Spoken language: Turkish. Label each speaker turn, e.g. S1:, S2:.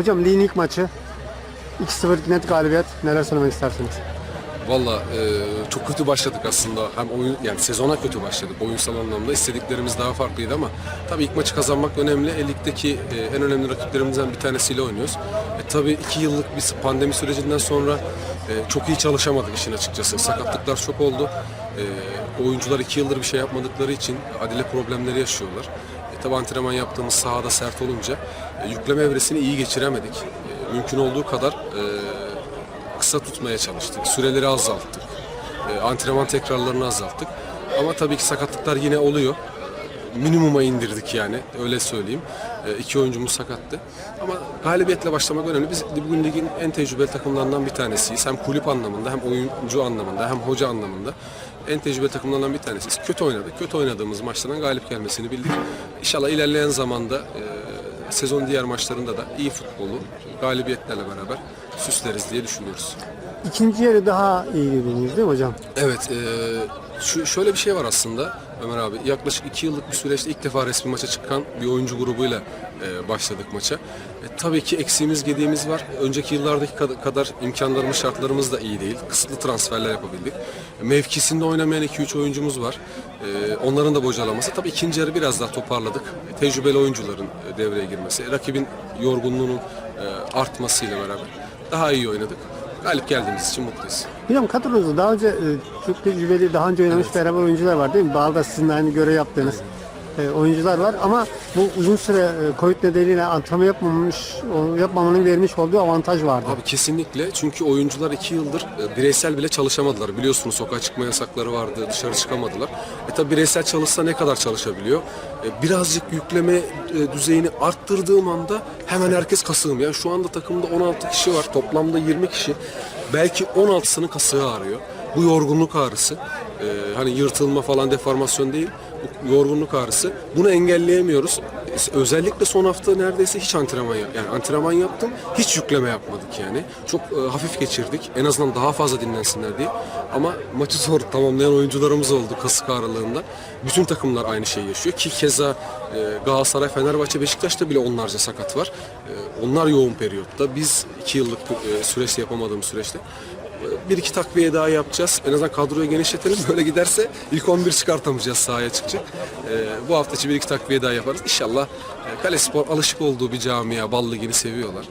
S1: Hocam ligin maçı 2-0 net galibiyet. Neler söylemek istersiniz?
S2: Valla e, çok kötü başladık aslında. Hem oyun yani sezona kötü başladık oyunsal anlamda. İstediklerimiz daha farklıydı ama tabii ilk maçı kazanmak önemli. E, ligdeki e, en önemli rakiplerimizden bir tanesiyle oynuyoruz. E, tabii iki yıllık bir pandemi sürecinden sonra e, çok iyi çalışamadık işin açıkçası. Sakatlıklar çok oldu. E, oyuncular iki yıldır bir şey yapmadıkları için adile problemleri yaşıyorlar. E, tabii antrenman yaptığımız sahada sert olunca e, yükleme evresini iyi geçiremedik. E, mümkün olduğu kadar e, kısa tutmaya çalıştık. Süreleri azalttık. Antrenman tekrarlarını azalttık. Ama tabii ki sakatlıklar yine oluyor. Minimuma indirdik yani öyle söyleyeyim. E, iki oyuncumuz sakattı. Ama galibiyetle başlamak önemli. Biz bugün ligin en tecrübeli takımlarından bir tanesiyiz. Hem kulüp anlamında hem oyuncu anlamında hem hoca anlamında en tecrübeli takımlardan bir tanesiyiz. Kötü oynadık. Kötü oynadığımız maçlardan galip gelmesini bildik. İnşallah ilerleyen zamanda e, sezon diğer maçlarında da iyi futbolu galibiyetlerle beraber süsleriz diye düşünüyoruz.
S1: İkinci yarı daha iyi dediniz değil mi hocam?
S2: Evet, e, şu şöyle bir şey var aslında Ömer abi. Yaklaşık iki yıllık bir süreçte ilk defa resmi maça çıkan bir oyuncu grubuyla e, başladık maça. E, tabii ki eksiğimiz, gediğimiz var. Önceki yıllardaki kad- kadar imkanlarımız, şartlarımız da iyi değil. Kısıtlı transferler yapabildik. E, mevkisinde oynamayan 2-3 oyuncumuz var. E, onların da bocalaması. Tabii ikinci yarı biraz daha toparladık. E, tecrübeli oyuncuların e, devreye girmesi, rakibin yorgunluğunun e, artmasıyla beraber daha iyi oynadık. Galip geldiğimiz için mutluyuz.
S1: Hocam kadronuzda daha önce e, çok tecrübeli, daha önce oynamış beraber oyuncular var değil mi? Bağda sizin aynı görev yaptığınız oyuncular var ama bu uzun süre e, Covid nedeniyle antrenman yapmamış, yapmamanın vermiş olduğu avantaj vardı.
S2: Abi kesinlikle çünkü oyuncular iki yıldır e, bireysel bile çalışamadılar. Biliyorsunuz sokağa çıkma yasakları vardı, dışarı çıkamadılar. E tabi bireysel çalışsa ne kadar çalışabiliyor? E, birazcık yükleme e, düzeyini arttırdığım anda hemen herkes kasığım. Yani şu anda takımda 16 kişi var, toplamda 20 kişi. Belki 16'sının kasığı ağrıyor. Bu yorgunluk ağrısı. e, hani yırtılma falan deformasyon değil. Yorgunluk ağrısı. Bunu engelleyemiyoruz. Özellikle son hafta neredeyse hiç antrenman yap yani antrenman yaptım. Hiç yükleme yapmadık yani. Çok e, hafif geçirdik. En azından daha fazla dinlensinler diye. Ama maçı zor tamamlayan oyuncularımız oldu kasık ağrılığında. Bütün takımlar aynı şeyi yaşıyor ki keza e, Galatasaray, Fenerbahçe, Beşiktaş'ta bile onlarca sakat var. E, onlar yoğun periyotta. Biz iki yıllık e, süreçte yapamadığımız süreçte bir iki takviye daha yapacağız. En azından kadroyu genişletelim. Böyle giderse ilk 11 çıkartamayacağız sahaya çıkacak. Ee, bu hafta içi bir iki takviye daha yaparız. İnşallah e, Kale Spor alışık olduğu bir camia, Bal Ligi'ni seviyorlar.